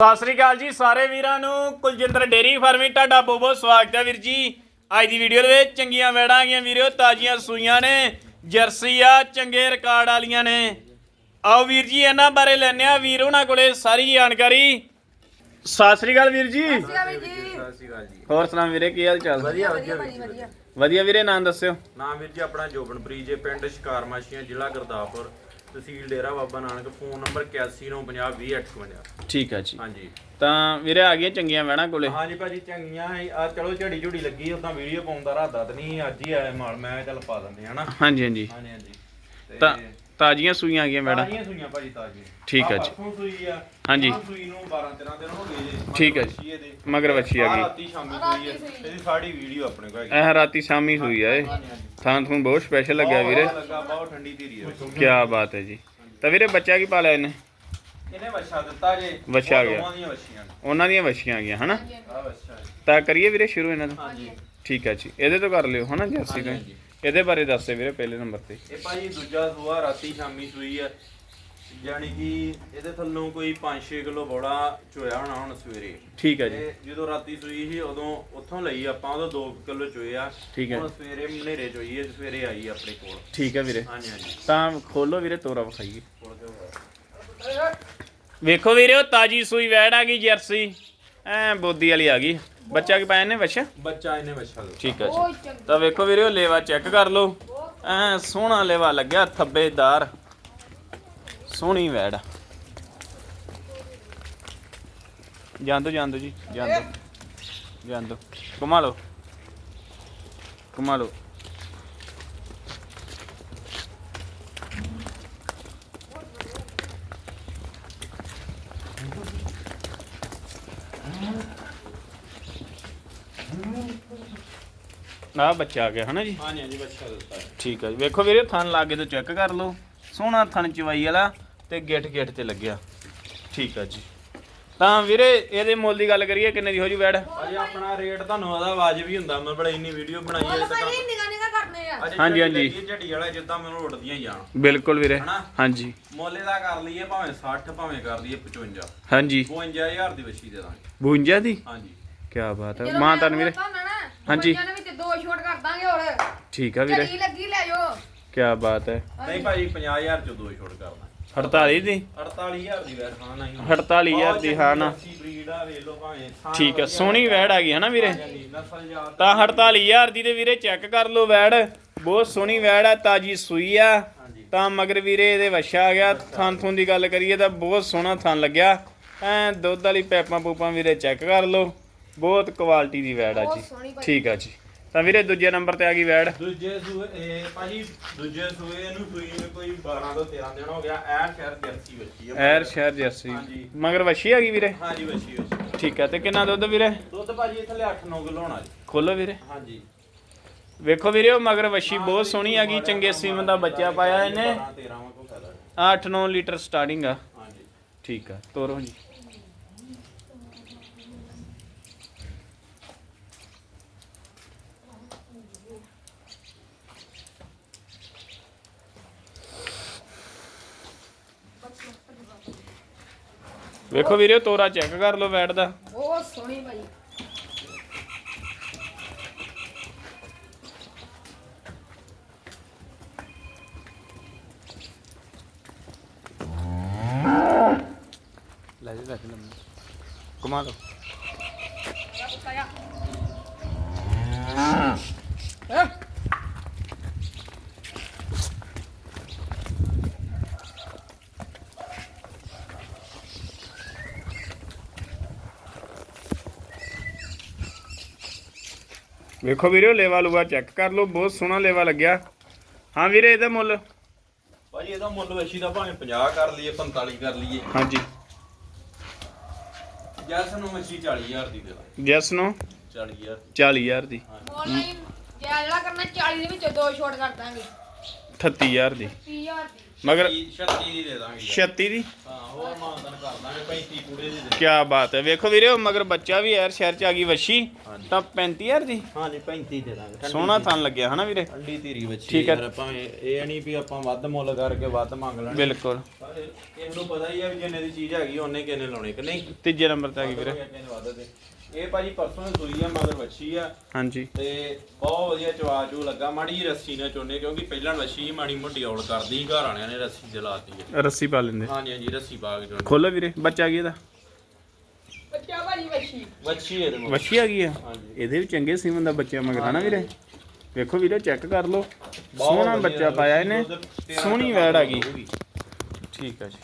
ਸਤਿ ਸ੍ਰੀ ਅਕਾਲ ਜੀ ਸਾਰੇ ਵੀਰਾਂ ਨੂੰ। ਕੁਲਜਿੰਦਰ ਡੇਰੀ ਫਾਰਮਿੰਗ ਤੁਹਾਡਾ ਬਹੁਤ ਬਹੁਤ ਸਵਾਗਤ ਹੈ ਵੀਰ ਜੀ। ਅੱਜ ਦੀ ਵੀਡੀਓ ਦੇ ਵਿੱਚ ਚੰਗੀਆਂ ਵੈੜਾਂ ਆ ਗਈਆਂ ਵੀਰੋ ਤਾਜ਼ੀਆਂ ਸੂਈਆਂ ਨੇ ਜਰਸੀ ਆ ਚੰਗੇ ਰਿਕਾਰਡ ਵਾਲੀਆਂ ਨੇ। ਆਓ ਵੀਰ ਜੀ ਇਹਨਾਂ ਬਾਰੇ ਲੈਣੇ ਆ ਵੀਰ ਉਹਨਾਂ ਕੋਲੇ ਸਾਰੀ ਜਾਣਕਾਰੀ। ਸਤਿ ਸ੍ਰੀ ਅਕਾਲ ਵੀਰ ਜੀ। ਜੀ। ਹੋਰ ਸੁਣਾ ਵੀਰੇ ਕੀ ਹਾਲ ਚਾਲ? ਵਧੀਆ ਵਧੀਆ ਵੀਰ ਜੀ। ਵਧੀਆ। ਵੀਰੇ ਨਾਂ ਦੱਸਿਓ। ਨਾਮ ਵੀਰ ਜੀ ਆਪਣਾ ਜੋਬਨਪ੍ਰੀਤ ਜੇ ਪਿੰਡ ਸ਼ਿਕਾਰ ਮਾਸ਼ੀਆਂ ਜ਼ਿਲ੍ਹਾ ਗੁਰਦਾਸਪੁਰ। ਤਹਿਸੀਲ ਡੇਰਾ ਬਾਬਾ ਨਾਨਕ ਫੋਨ ਨੰਬਰ 8195020858 ਠੀਕ ਹੈ ਜੀ। ਹਾਂਜੀ। ਤਾਂ ਵੀਰੇ ਆ ਗਈਆਂ ਚੰਗੀਆਂ ਵੈੜਾਂ ਕੋਲੇ? ਹਾਂਜੀ ਭਾਜੀ ਚੰਗੀਆਂ ਆ ਚਲੋ ਝੜੀ ਝੁੜੀ ਲੱਗੀ ਉਦਾਂ ਵੀਡੀਓ ਪਾਉਂਦਾ ਰਾਦਾ ਤੇ ਨਹੀਂ ਅੱਜ ਹੀ ਆਇਆ ਮਾਲ ਮੈਂ ਚੱਲ ਪਾ ਦਿੰਦੇ ਹਨਾ? ਹਾਂਜੀ ਹਾਂਜੀ। ਹਾਂਜੀ ਹਾਂਜੀ। ਤਾਂ ਤਾਜ਼ੀਆਂ ਸੂਈਆਂ ਆ ਗਈਆਂ ਵੈੜਾਂ ਤਾਜ਼ੀਆਂ ਸੂਈਆਂ ਭਾਜੀ ਤਾਜ਼ੀਆਂ। ਠੀਕ ਹੈ ਜੀ। ਪਰਸੋਂ ਸੂਈ ਆ ਹਾਂਜੀ। ਆਹ ਸੂਈ ਨੂੰ 12 13 ਦਿਨ ਹੋ ਗਏ ਜੀ ਠੀਕ ਹੈ ਜੀ। ਵੱਛੀ ਇਹਦੇ। ਮਗਰ ਵੱਛੀ ਆ ਆਹ ਗਈ ਰਾਤੀ ਸ਼ਾਮੀ ਸੂਈ ਆ। ਇਹਦੀ ਸਾਡੀ ਵੀਡੀਓ ਆਪਣੇ ਕੋਲ ਹੈਗੀ। ਇਹ ਰਾਤੀ ਸ਼ਾਮੀ ਹੋਈ ਆ ਇਹ। ਹਾਂਜੀ ਹਾਂਜੀ। ਥਾਂ ਤੁਹਾਨੂੰ ਬਹੁਤ ਸਪੈਸ਼ਲ ਲੱਗਿਆ ਵੀਰੇ। ਬਹੁਤ ਲੱਗਾ ਬਹੁਤ ਠੰਡੀ ਧੀਰੀ ਹੈ ਕੀ ਬਾਤ ਹੈ ਜੀ। ਤਾਂ ਵੀਰੇ ਬੱਚਾ ਕੀ ਪਾਲਿਆ ਇਹਨੇ? ਇਹਨੇ ਵੱਛਾ ਦਿੱਤਾ ਜੇ। ਵੱਛਾ ਆ ਗਿਆ। ਦੋਵਾਂ ਦੀਆਂ ਵੱਛੀਆਂ ਨੇ। ਉਹਨਾਂ ਦੀਆਂ ਵੱਛੀਆਂ ਆ ਗਈਆਂ ਹਨਾ? ਆ ਵੱਛਾ ਹੈ। ਤਾਂ ਕਰੀਏ ਵੀਰੇ ਸ਼ੁਰੂ ਇਹਨਾਂ ਤੋਂ? ਹਾਂਜੀ। ਠੀਕ ਹੈ ਜੀ। ਇਹਦੇ ਤੋਂ ਕਰ ਲਿਓ ਹਨਾ ਜਰਸੀ ਤੋਂ? ਹੀ। ਹਾਂਜੀ। ਇਹਦੇ ਬਾਰੇ ਦੱਸੇ ਵੀਰੇ ਪਹਿਲੇ ਨੰਬਰ ਤੇ। ਇਹ ਭਾਜੀ ਦੂਜਾ ਸੂਆ ਰਾਤੀ ਸ਼ਾਮੀ ਸੂਈ ਆ। ਜਾਨੀ ਕਿ ਇਹਦੇ ਥੱਲੋਂ ਕੋਈ 5-6 ਕਿਲੋ ਬੋੜਾ ਚੋਇਆ ਹੋਣਾ ਹੁਣ ਸਵੇਰੇ। ਠੀਕ ਹੈ ਜੀ। ਤੇ ਜਦੋਂ ਰਾਤੀ ਸੂਈ ਸੀ ਉਦੋਂ ਉੱਥੋਂ ਲਈ ਆਪਾਂ ਉਦੋਂ 2 ਕਿਲੋ ਚੋਇਆ। ਠੀਕ ਹੈ। ਹੁਣ ਸਵੇਰੇ ਮਨੇਰੇ ਚੋਈ ਹੈ ਸਵੇਰੇ ਆਈ ਆਪਣੇ ਕੋਲ। ਠੀਕ ਹੈ ਵੀਰੇ। ਹਾਂਜੀ ਹਾਂਜੀ। ਤਾਂ ਖੋਲੋ ਵੀਰੇ ਤੋਰਾ ਵਿਖਾਈਏ। ਕੋਲ ਤੇ ਹੋਇਆ। ਵੇਖੋ ਵੀਰੇ ਉਹ ਤਾਜੀ ਸੂਈ ਵੈੜ ਆ ਗਈ ਜਰਸੀ। ਐ ਬੋਦੀ ਵਾਲੀ ਆ ਗਈ। ਬੱਚਾ ਕੀ ਪਾਇਆ ਨੇ ਵੱਛਾ? ਬੱਚਾ ਇਹਨੇ ਵੱਛਾ ਦਿੱਤਾ ਠੀਕ ਹੈ ਜੀ। ਤਾਂ ਵੇਖੋ ਵੀਰੇ ਲੇਵਾ ਚੈੱਕ ਕਰ ਲਓ। ਐ ਸੋਹਣਾ ਲੇਵਾ ਲੱਗਿਆ ਥੱਬੇਦਾਰ। ਸੋਹਣੀ ਵੈੜ। ਆ। ਜਾਂਦੋ ਜਾਂਦੋ ਜੀ ਜਾਂਦੋ। ਜਾਂਦੋ। ਘੁਮਾ ਲਓ। ਘੁਮਾ ਲਓ। ਆ ਬੱਚਾ ਆ ਗਿਆ ਹਨਾ ਜੀ? ਹਾਂਜੀ ਹਾਂਜੀ ਵੱਛਾ ਦਿੱਤਾ ਹੈ। ਠੀਕ ਹੈ ਜੀ। ਵੇਖੋ ਵੀਰੇ ਥਣ ਲਾਗੇ ਤੋਂ ਚੈੱਕ ਕਰ ਲਓ। ਸੋਹਣਾ ਥਣ ਚਵਾਈ ਵਾਲਾ ਤੇ ਗਿੱਠ ਗਿੱਠ ਤੇ ਲੱਗਿਆ। ਠੀਕ ਹੈ ਜੀ। ਤਾਂ ਵੀਰੇ ਇਹਦੇ ਮੁੱਲ ਦੀ ਗੱਲ ਕਰੀਏ ਕਿੰਨੇ ਦੀ ਹੋ ਜੂ ਵੈੜ? ਭਾਜੀ ਆਪਣਾ ਰੇਟ ਤੁਹਾਨੂੰ ਉਹਦਾ ਵਾਜਬ ਹੀ ਹੁੰਦਾ। ਮੈਂ ਬੜਾ ਇੰਨੀ ਵੀਡੀਓ ਬਣਾਈ ਹੈ ਭਾਈ ਨਿਗਾ ਨਿਗਾ ਕਰਨੇ ਆ। ਅਜੇ ਹਾਂਜੀ, ਹਾਂਜੀ। ਲੱਗੀ ਝੜੀ ਵਾਲਾ ਜਿੱਦਾਂ ਮੈਨੂੰ ਉੱਡਦੀਆਂ ਹੀ ਜਾਣ ਬਿਲਕੁਲ ਵੀਰੇ। ਹਨਾ? ਹਾਂਜੀ। ਮੁੱਲ ਦਾ ਕਰ ਲਈਏ ਭਾਵੇਂ 60 ਭਾਵੇਂ ਕਰ ਲਈਏ 55 ਹਾਂਜੀ। 52000 ਦੀ ਵੱਛੀ ਦੇ ਦਾਂਗੇ। 52 ਦੀ? ਹਾਂਜੀ। ਕੀ ਬਾਤ ਹੈ ਮਾਂ ਤਨ ਵੀਰੇ। ਹਾਂਜੀ। ਪੰਜਾਂ ਦੇ ਵਿੱਚ ਦੋ ਛੋਟ ਕਰ ਦਾਂਗੇ ਹੋਰ ਠੀਕ ਆ ਵੀਰੇ। ਝੜੀ ਲੱਗੀ ਲੈ ਜਾਓ। ਕੀ ਬਾਤ ਹੈ। ਨਹੀਂ ਭਾਜੀ 50000 ਚ ਦੋ ਛੋੜ ਕਰਨਾ। 48 ਦੀ? 48000 ਦੀ ਵੈਰ ਹਾਂ ਨਹੀਂ। 48000 ਦੀ ਹਾਂ ਨਾ। ਬਰੀਡ ਆ ਵੇਖ ਲਓ ਭਾਵੇਂ। ਥਾਂ ਠੀਕ ਹੈ ਵਧੀਆ ਸੋਹਣੀ ਵੈੜ ਆ ਗਈ ਹੈ ਨਾ ਵੀਰੇ? ਨਸਲ ਤਾਂ 48000 ਦੀ ਤੇ ਵੀਰੇ ਚੈੱਕ ਕਰ ਲਓ ਵੈੜ। ਬਹੁਤ ਸੋਹਣੀ ਵੈੜ ਆ ਤਾਜੀ ਸੂਈ ਆ। ਹਾਂਜੀ। ਤਾਂ ਮਗਰ ਵੀਰੇ ਇਹਦੇ ਵੱਛਾ ਆ ਗਿਆ। ਥਣ ਥੁਣ ਦੀ ਗੱਲ ਕਰੀਏ ਤਾਂ ਬਹੁਤ ਸੋਹਣਾ ਥਣ ਲੱਗਿਆ। ਐ ਦੁੱਧ ਵਾਲੀ ਪੈਪਾਂ ਪੂਪਾਂ ਵੀਰੇ ਚੈੱਕ ਕਰ ਲਓ। ਬਹੁਤ ਕੁਆਲਿਟੀ ਦੀ ਵੈੜ ਆ ਬਹੁਤ ਜੀ। ਸੋਹਣੀ ਭਾਈ। ਠੀਕ ਆ ਜੀ। ਤਾਂ ਵੀਰੇ ਦੂਜੇ ਨੰਬਰ ਤੇ ਆ ਗਈ ਵੈੜ। ਦੂਜੇ ਸੂਏ ਇਹ ਭਾਜੀ ਦੂਜੇ ਸੂਏ ਨੂੰ ਸੂਈ ਨੂੰ ਕੋਈ 12 ਤੋਂ 13 ਦਿਨ ਹੋ ਗਿਆ ਐ ਸ਼ਹਿਰ ਜਰਸੀ ਵੱਛੀ ਆ। ਐਰ ਸ਼ਹਿਰ ਜਰਸੀ। ਹਾਂਜੀ। ਮਗਰ ਵੱਛੀ ਆ ਗਈ ਵੀਰੇ? ਹਾਂਜੀ ਵੱਛੀ ਵੱਛੀ। ਠੀਕ ਆ ਤੇ ਕਿੰਨਾ ਦੁੱਧ ਵੀਰੇ? ਦੁੱਧ ਭਾਜੀ ਥੱਲੇ 8-9 ਕਿਲੋ ਹੋਣਾ ਜੀ। ਖੋਲੋ ਵੀਰੇ। ਹਾਂਜੀ। ਵੇਖੋ ਵੀਰੇ ਉਹ ਮਗਰ ਵੱਛੀ ਬਹੁਤ ਸੋਹਣੀ ਆ ਗਈ ਚੰਗੇ ਸੀਮਨ ਦਾ ਬੱਚਾ ਪਾਇਆ ਇਹਨੇ। 13 ਵਾਂ ਕੋ ਫਾਇਦਾ 8-9 ਲੀਟਰ ਸਟਾਰਟਿੰਗ ਆ। ਹਾਂਜੀ। ਠੀਕ ਆ ਤੋਰੋ ਜੀ। ਵੇਖੋ ਵੀਰੇ ਤੋਰਾ ਚੈੱਕ ਕਰ ਲਓ ਵੈਟ ਦਾ। ਬਹੁਤ ਸੋਹਣੀ ਭਾਈ ਲੈ ਜਾ ਲੈ ਕਮਾ ਲਓ। ਵੇਖੋ ਵੀਰੇ ਲੇਵਾ ਲੂਆ ਚੈੱਕ ਕਰ ਲਓ ਬਹੁਤ ਸੋਹਣਾ ਲੇਵਾ ਲੱਗਿਆ। ਹਾਂ ਵੀਰੇ ਇਹਦਾ ਮੁੱਲ? ਭਾਜੀ ਇਹਦਾ ਮੁੱਲ ਵੱਛੀ ਦਾ ਭਾਵੇਂ 50 ਕਰ ਲਈਏ 45 ਕਰ ਲਈਏ। ਹਾਂਜੀ। ਜੈਸ ਨੂੰ ਵੱਛੀ 40000 ਦੀ ਦੇ ਦਾਂਗੇ ਜੈਸ ਨੂੰ? 40000 40000 ਦੀ। ਆਨਲਾਈਨ ਜੇ ਜਿਹੜਾ ਕਰਨਾ 40 ਦੇ ਵਿੱਚੋਂ ਦੋ ਛੋਟ ਕਰ ਦਾਂਗੇ। 38000 ਦੀ। 30000 ਦੀ। ਮਗਰ 36 ਦੀ ਦੇ ਦਾਂਗੇ ਜੀ। 36 ਦੀ? ਹਾਂ ਹੋਰ ਮਾਨਤਨ ਕਰ ਦਾਂਗੇ 35 ਕੂੜੇ ਦੀ ਦੇ। ਕੀ ਬਾਤ ਹੈ। ਵੇਖੋ ਵੀਰੇ ਮਗਰ ਬੱਚਾ ਵੀ ਯਾਰ ਸ਼ਹਿਰ ਚ ਆ ਗਈ ਵੱਛੀ। ਤਾਂ 35000 ਦੀ? ਹਾਂਜੀ 35 ਦੇ ਦਾਂਗੇ। ਸੋਹਣਾ ਥਣ ਲੱਗਿਆ ਹਨਾ ਵੀਰੇ? ਠੰਡੀ ਧੀਰੀ ਵੱਛੀ ਠੀਕ ਹੈ। ਯਾਰ ਭਾਵੇਂ ਇਹ ਨਹੀਂ ਵੀ ਆਪਾਂ ਵੱਧ ਮੁੱਲ ਕਰਕੇ ਵੱਧ ਮੰਗ ਲੈਣ। ਬਿਲਕੁਲ। ਪਰ ਇਹ- ਇਹਨੂੰ ਪਤਾ ਹੀ ਆ ਵੀ ਜਿੰਨੇ ਦੀ ਚੀਜ਼ ਹੈਗੀ ਉਹਨੇ ਕਿੰਨੇ ਲਾਉਣੇ ਕਿ ਨਹੀਂ। ਤੀਜੇ ਨੰਬਰ ਤੇ ਆ ਗਈ ਵੀਰੇ। ਕਿੰਨੇ ਵੱਧ ਦੇ। ਇਹ ਭਾਜੀ ਪਰਸੋਂ ਦੀ ਸੂਈ ਆ ਮਗਰ ਵੱਛੀ ਆ। ਹਾਂਜੀ। ਤੇ ਬਹੁਤ ਵਧੀਆ ਚਵਾ ਚੂ ਲੱਗਾ। ਮਾੜੀ ਜਿਹੀ ਰੱਸੀ ਨਾਲ ਚੋਨੇ ਕਿਉਂਕਿ ਪਹਿਲਾਂ ਵੱਛੀ ਮਾੜੀ ਮੋਟੀ ਔਲ ਕਰਦੀ ਸੀ, ਘਰ ਵਾਲਿਆਂ ਨੇ ਰੱਸੀ ਜਲਾਤੀ ਹੈ ਰੱਸੀ ਪਾ ਲੈਂਦੇ। ਹਾਂਜੀ ਹਾਂਜੀ ਰੱਸੀ ਬਾਗ ਚੋਂ ਖੋਲੋ ਵੀਰੇ ਬੱਚਾ ਕੀ ਇਹਦਾ? ਬੱਚਾ ਭਾਜੀ ਵੱਛੀ। ਵੱਛੀ ਇਹਦੇ ਮਗਰ ਵੱਛੀ ਆ ਗਈ ਆ? ਹਾਂਜੀ। ਇਹਦੇ ਵੀ ਚੰਗੇ ਸੀਮਨ ਦਾ ਬੱਚਾ ਮਗਰ ਹਨਾ ਵੀਰੇ? ਵੇਖੋ ਵੀਰੇ ਚੈੱਕ ਕਰ ਲਓ। ਬਹੁਤ ਸੋਹਣਾ ਵਧੀਆ ਬੱਚਾ ਪਾਇਆ ਇਹਨੇ। ਦੁੱਧ ਤੇਰਾਂ ਸੋਹਣੀ ਵੈੜ ਆ ਗਈ। ਹੋਊਗੀ। ਠੀਕ ਆ ਜੀ।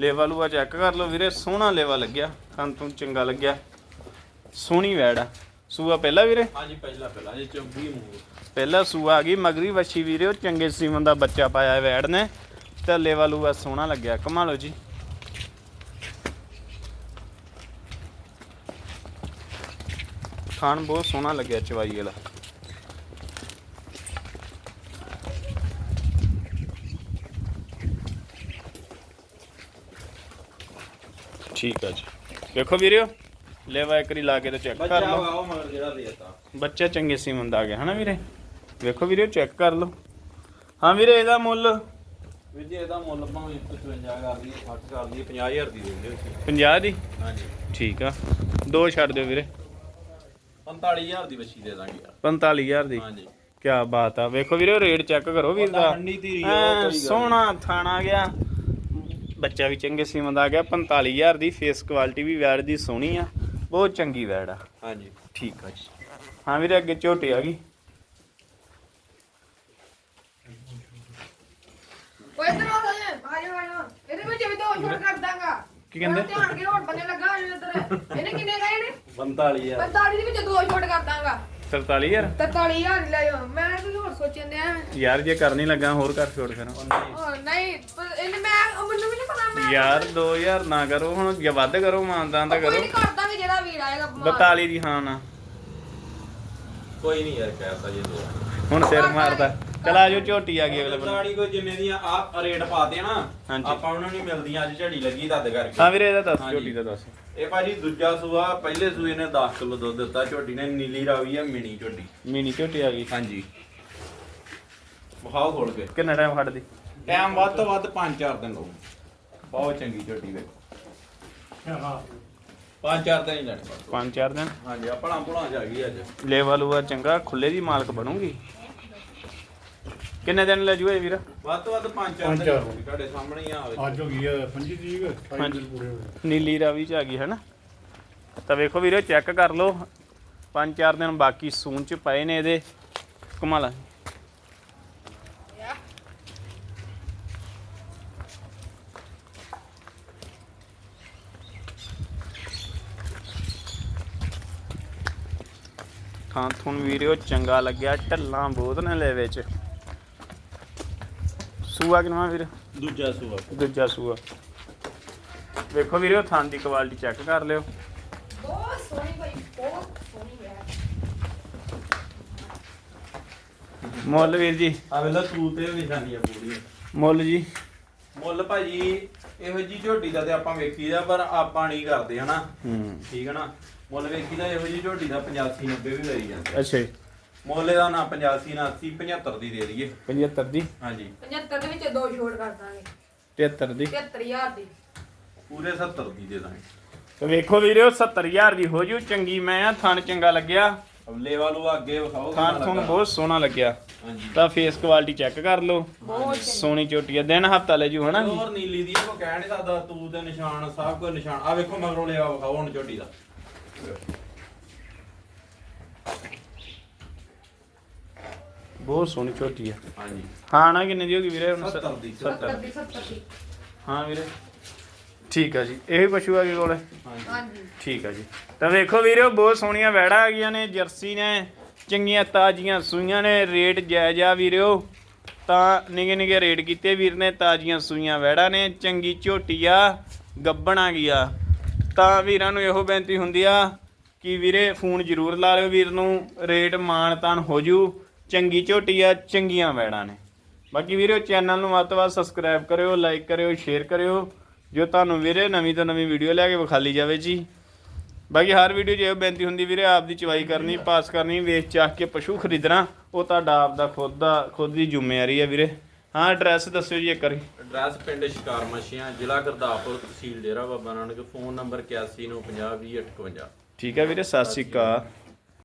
ਲੇਵਾ ਲੂਆ ਚੈੱਕ ਕਰ ਲਓ ਵੀਰੇ ਸੋਹਣਾ ਲੇਵਾ ਲੱਗਿਆ ਖਾਣ ਤੋਂ ਚੰਗਾ ਲੱਗਿਆ। ਸੋਹਣੀ ਵੈੜ ਆ। ਸੂਆ ਪਹਿਲਾ ਵੀਰੇ? ਹਾਂਜੀ ਪਹਿਲਾ ਪਹਿਲਾ ਜੇ ਚੌਂਕੀ ਮੂੰਹ ਪਹਿਲਾ ਸੂਆ ਆ ਗਈ ਮਗਰੀ ਵੱਛੀ ਵੀਰੇ ਉਹ ਚੰਗੇ ਸੀਮਨ ਦਾ ਬੱਚਾ ਪਾਇਆ ਵੈੜ ਨੇ। ਤੇ ਲੇਵਾ ਲੂਆ ਸੋਹਣਾ ਲੱਗਿਆ ਕਮਾ ਲਓ ਜੀ। ਖਾਣ ਬਹੁਤ ਸੋਹਣਾ ਲੱਗਿਆ ਚਵਾਈ ਵਾਲਾ। ਠੀਕ ਆ ਜੀ। ਵੇਖੋ ਵੀਰਿਓ ਲੈਵਾ ਇੱਕ ਵਾਰੀ ਲਾ ਕੇ ਤੇ ਚੈੱਕ ਕਰ ਬੱਚਾ ਲਓ ਆਓ ਮਗਰ ਜਿਹੜਾ ਦੇਤਾ ਬੱਚਾ ਚੰਗੇ ਸੀਮਨ ਦਾ ਆ ਗਿਆ ਹਨਾ ਵੀਰੇ? ਵੇਖੋ ਵੀਰੇ ਚੈੱਕ ਕਰ ਲਓ। ਹਾਂ ਵੀਰੇ ਇਹਦਾ ਮੁੱਲ? ਵੀਰ ਜੀ ਇਹਦਾ ਮੁੱਲ ਭਾਵੇਂ 55 ਕਰ ਲਈਏ 60 ਕਰ ਲਈਏ 50000 ਦੀ ਦਿੰਦੇ ਹੋ 50 ਦੀ? ਹਾਂਜੀ। ਠੀਕ ਆ। ਦੋ ਛੱਡ ਦਿਓ ਵੀਰੇ। 45000 ਦੀ ਬੱਚੀ ਦੇ ਦਾਂਗੇ। ਯਾਰ 45000 ਦੀ? ਹਾਂਜੀ। ਕੀ ਬਾਤ ਆ। ਵੇਖੋ ਵੀਰੇ ਰੇਟ ਚੈੱਕ ਕਰੋ ਵੀਰ ਦਾ। ਸੋਹਣਾ ਥਾਣਾ ਗਿਆ। ਬੱਚਾ ਵੀ ਚੰਗੇ ਸੀਮਨ ਦਾ ਆ ਗਿਆ 45000 ਦੀ ਫੇਸ ਕੁਆਲਿਟੀ ਵੀ ਵੈੜ ਦੀ ਸੋਹਣੀ ਆ ਬਹੁਤ ਚੰਗੀ ਵੈੜ ਆ। ਹਾਂਜੀ। ਠੀਕ ਆ ਜੀ। ਹਾਂ ਵੀਰੇ ਅੱਗੇ ਝੋਟੀ ਆ ਗਈ। ਓਏ ਇਧਰ ਆ ਜਾ ਆ ਜਾ ਆ ਜਾ। ਇਹਦੇ ਵਿੱਚ ਵੀ ਦੋ ਛੋਟ ਕਰ ਦਾਂਗਾ। ਕੀ ਕਹਿੰਦੇ? ਧਿਆਨ ਕੇ ਹੋਰ ਬੰਨੇ ਲੱਗਾ ਇੱਧਰ। ਇਹਨੇ ਕਿੰਨੇ ਗਏ ਨੇ? 45000 45 ਦੇ ਵਿੱਚ ਦੋ ਛੋਟ ਕਰ ਦਾਂਗਾ। 43000 43000 ਲੈ ਜਾਓ। ਮੈਂ ਤਾਂ ਹੋਰ ਸੋਚਣ ਦਿਆ ਯਾਰ ਜੇ ਕਰਨੀ ਲੱਗਾ ਹੋਰ ਕਰ ਛੋੜ ਕਰਾਂ ਉਹ ਨਹੀਂ ਪਰ ਇਹਨੇ ਮੈਂ ਉਹ ਮੈਨੂੰ ਵੀ ਨਹੀਂ ਪਤਾ ਮੈਂ ਯਾਰ 2000 ਨਾ ਕਰੋ ਹੁਣ ਜੇ ਵੱਧ ਕਰੋ ਮਾਨਦਾਨ ਦਾ ਕੋਈ ਕਰੋ। ਨਹੀਂ ਕਰ ਦਾਂਗੇ ਜਿਹੜਾ ਵੀਰ ਆਏਗਾ ਮਾਰ। 42 ਦੀ ਹਾਂ ਨਾ। ਕੋਈ ਨਹੀਂ ਯਾਰ ਕਹਿਤਾ ਜੇ ਦੋ। ਹੁਣ ਸਿਰ ਮਾਰਦਾ। ਚਲ ਆਜੋ ਝੋਟੀ ਆ ਗਈ ਅਗਲੇ ਬੰਦੇ। ਦਾੜੀ ਕੋਈ ਜਿੰਨੇ ਦੀਆਂ ਆ ਰੇਟ ਪਾਤੇ ਨਾ ਹਾਂਜੀ। ਆਪਾਂ ਉਹਨਾਂ ਨੂੰ ਮਿਲਦੀਆਂ ਅੱਜ ਝੜੀ ਲੱਗੀ ਤਦ ਕਰਕੇ। ਹਾਂ ਵੀਰੇ ਇਹਦਾ ਦੱਸ ਹਾਂਜੀ। ਝੋਟੀ ਦਾ ਦੱਸ। ਇਹ ਭਾਜੀ ਦੂਜਾ ਸੂਆ ਪਹਿਲੇ ਸੂਏ ਨੇ 10 ਕਿਲੋ ਦੁੱਧ ਦਿੱਤਾ ਝੋਟੀ ਨੇ ਨੀਲੀ ਰਾਵੀ ਆ ਮਿਨੀ ਝੋਟੀ। ਮਿਨੀ ਝੋਟੀ ਆ ਗਈ। ਹਾਂਜੀ। ਵਿਖਾਓ ਖੋਲ ਕੇ। ਕਿੰਨਾ ਟਾਈਮ ਫੜਦੀ ਟਾਈਮ ਵੱਧ ਤੋਂ ਵੱਧ 5-4 ਦਿਨ ਲਓ ਬਹੁਤ ਚੰਗੀ ਝੋਟੀ ਵੇਖੋ ਹਾਂ 5-4 ਦਿਨ ਹੀ ਲੈਣੇ। ਬਸ। ਪੰਜ ਚਾਰ ਦਿਨ? ਹਾਂਜੀ ਆ ਭਲਾ ਭੁਲਾ ਜਾ ਗਈ ਅੱਜ। ਲੇਵਾ ਲੂਆ ਚੰਗਾ ਖੁੱਲੇ ਦੀ ਮਾਲਕ ਬਣੂਗੀ। ਕਿੰਨੇ ਦਿਨ ਲੈ ਜੂਏ ਵੀਰ? ਵੱਧ ਤੋਂ ਵੱਧ 5-4 ਪੰਜ ਦਿਨ ਚਾਰ। ਹੋਣਗੇ, ਤੁਹਾਡੇ ਸਾਹਮਣੇ ਹੀ ਆ ਆਵੇ। ਅੱਜ ਹੋ ਗਈ ਹੈ 25 ਤਰੀਕ 28 ਹਾਂਜੀ। ਦਿਨ ਪੂਰੇ ਹੋਏ ਨੀਲੀ ਰਾਵੀ ਚ ਆ ਗਈ ਹੈ ਨਾ ਤਾਂ ਵੇਖੋ ਵੀਰੇ ਚੈੱਕ ਕਰ ਲਓ। ਪੰਜ ਚਾਰ ਦਿਨ ਬਾਕੀ ਸੂਨ ਚ ਪਏ ਨੇ ਇਹਦੇ। ਕਮਾਲ ਥਾਂ ਥੁਣ ਵੀਡੀਓ ਚੰਗਾ ਲੱਗਿਆ। ਢੱਲਾਂ ਬਹੁਤ ਨੇ ਲੈ ਵਿੱਚ। ਸੂਆ ਕਿਨਵਾ ਵੀਰ? ਦੂਜਾ ਸੂਆ। ਦੂਜਾ ਸੂਆ। ਵੇਖੋ ਵੀਰੇ ਥਾਂ ਦੀ ਕੁਆਲਿਟੀ ਚੈੱਕ ਕਰ ਲਿਓ। ਬਹੁਤ ਸੋਹਣੀ ਭਾਈ ਬਹੁਤ ਸੋਹਣੀ ਹੈ। ਮੁੱਲ ਵੀਰ ਜੀ। ਆ ਵੇਲਾ ਤੂ ਤੇ ਨਿਸ਼ਾਨੀ ਆ ਪੂਰੀ। ਮੁੱਲ ਜੀ। ਮੁੱਲ ਭਾਜੀ ਇਹੋ ਜੀ ਝੋਟੀ ਦਾ ਤੇ ਆਪਾਂ ਵੇਖੀਦਾ ਪਰ ਆਪਾਂ ਨਹੀਂ ਕਰਦੇ ਹਨਾ। ਹੂੰ। ਠੀਕ ਹੈ ਨਾ? ਮੁੱਲ ਵੇਖੀਦਾ ਇਹੋ ਜੀ ਝੋਟੀ ਦਾ 85 90 ਵੀ ਲਈ ਜਾਂਦੇ ਅੱਛਾ ਜੀ। ਮੁੱਲ ਇਹਦਾ ਨਾ 85 ਨਾ 80 75 ਦੀ ਦੇ ਦਈਏ। 75 ਦੀ? ਹਾਂਜੀ। 75 ਦੇ ਵਿੱਚ ਦੋ ਛੋਟ ਕਰ ਦਾਂਗੇ। 73 ਦੀ। 73000 ਦੀ। ਪੂਰੇ 70 ਦੀ ਦੇ ਦਾਂਗੇ। ਤੇ ਵੇਖੋ ਵੀਰੇ 70000 ਦੀ ਹੋ ਜੂ। ਚੰਗੀ ਮੈਂ ਆ ਥਣ ਚੰਗਾ ਲੱਗਿਆ। ਅਵਲੇ ਵਾਲੂ ਅੱਗੇ ਵਿਖਾਓ ਥਣ ਥਣ। ਬਹੁਤ ਸੋਹਣਾ ਲੱਗਿਆ। ਹਾਂਜੀ। ਤਾਂ ਫੇਸ ਕੁਆਲਿਟੀ ਚੈੱਕ ਕਰ ਲਓ। ਬਹੁਤ ਸੋਹਣੀ ਚੋਟੀ ਆ। ਦਿਨ ਹਫਤਾ ਲੈ ਜੂ ਹਨਾ ਹੋਰ ਨੀਲੀ ਦੀ ਕੋ ਕਹਿ ਨਹੀਂ ਸਕਦਾ ਤੂ ਦੇ ਨਿਸ਼ਾਨ ਸਭ ਕੋਈ ਨਿਸ਼ਾਨ। ਆ ਵੇਖੋ ਮਗਰੋਂ ਲਿਆ ਵਿਖਾਓ ਹੁਣ ਝੋਟੀ ਦਾ। ਬਹੁਤ ਸੋਹਣੀ ਚੋਟੀ ਆ। ਹਾਂਜੀ। ਹਾਂ ਨਾ ਕਿੰਨੇ ਦੀ ਹੋਗੀ ਵੀਰੇ? ਹੁਣ 70 ਦੀ 70 ਦੀ 70 ਦੀ। ਹਾਂ ਵੀਰੇ। ਠੀਕ ਆ ਜੀ। ਇਹ ਪਸ਼ੂ ਆ ਗਏ ਕੋਲੇ? ਹਾਂਜੀ। ਹਾਂਜੀ। ਠੀਕ ਆ ਜੀ। ਤਾਂ ਵੇਖੋ ਵੀਰੋ ਬਹੁਤ ਸੋਹਣੀਆਂ ਵੈੜਾਂ ਆ ਗਈਆਂ ਨੇ ਜਰਸੀ ਨੇ ਚੰਗੀਆਂ ਤਾਜ਼ੀਆਂ ਸੂਈਆਂ ਨੇ ਰੇਟ ਜਾਇਜ਼ ਆ ਵੀਰੋ ਤਾਂ ਨਿਗੇ ਨਿਗੇ ਰੇਟ ਕੀਤੇ ਵੀਰ ਨੇ ਤਾਜ਼ੀਆਂ ਸੂਈਆਂ ਵੈੜਾਂ ਨੇ ਚੰਗੀ ਝੋਟੀ ਆ ਗੱਬਣ ਆ ਗਿਆ ਤਾਂ ਵੀਰਾਂ ਨੂੰ ਇਹੋ ਬੇਨਤੀ ਹੁੰਦੀ ਆ ਕਿ ਵੀਰੇ ਫੋਨ ਜ਼ਰੂਰ ਲਾ ਲਿਓ ਵੀਰ ਨੂੰ ਰੇਟ ਮਾਣ ਤਾਨ ਹੋ ਜੂ। ਚੰਗੀ ਝੋਟੀ ਆ ਚੰਗੀਆਂ ਵੈੜਾਂ ਨੇ। ਬਾਕੀ ਵੀਰੋ ਚੈਨਲ ਨੂੰ ਵੱਧ ਤੋਂ ਵੱਧ ਸਬਸਕ੍ਰਾਈਬ ਕਰਿਓ ਲਾਈਕ ਕਰਿਓ ਸ਼ੇਅਰ ਕਰਿਓ। ਜੋ ਤੁਹਾਨੂੰ ਵੀਰੇ ਨਵੀਂ ਤੋਂ ਨਵੀਂ ਵੀਡੀਓ ਲੈ ਕੇ ਵਿਖਾਲੀ ਜਾਵੇ ਜੀ। ਬਾਕੀ ਹਰ ਵੀਡੀਓ ਇਹ ਬੇਨਤੀ ਹੁੰਦੀ ਵੀਰੇ ਆਪ ਦੀ ਚਵਾਈ ਕਰਨੀ ਪਾਸ ਕਰਨੀ ਵੇਚ ਚਾਹ ਕੇ ਪਸ਼ੂ ਖਰੀਦਣਾ ਉਹ ਤੁਹਾਡਾ ਆਪ ਦਾ ਖੁਦ ਦਾ ਖੁਦ ਦੀ ਜ਼ਿੰਮੇਵਾਰੀ ਹੈ ਵੀਰੇ। ਹਾਂ ਐਡਰੈਸ ਦੱਸਿਓ ਜੀ ਇੱਕ ਵਾਰੀ। ਐਡਰੈਸ ਪਿੰਡ ਸ਼ਿਕਾਰ ਮੱਛੀਆਂ ਜ਼ਿਲ੍ਹਾ ਗੁਰਦਾਸਪੁਰ ਤਹਿਸੀਲ ਡੇਰਾ ਬਾਬਾ ਨਾਨਕ ਫੋਨ ਨੰਬਰ 8195020851 ਠੀਕ ਹੈ ਵੀਰੇ ਸਤਿ ਸ਼੍ਰੀ ਅਕਾਲ।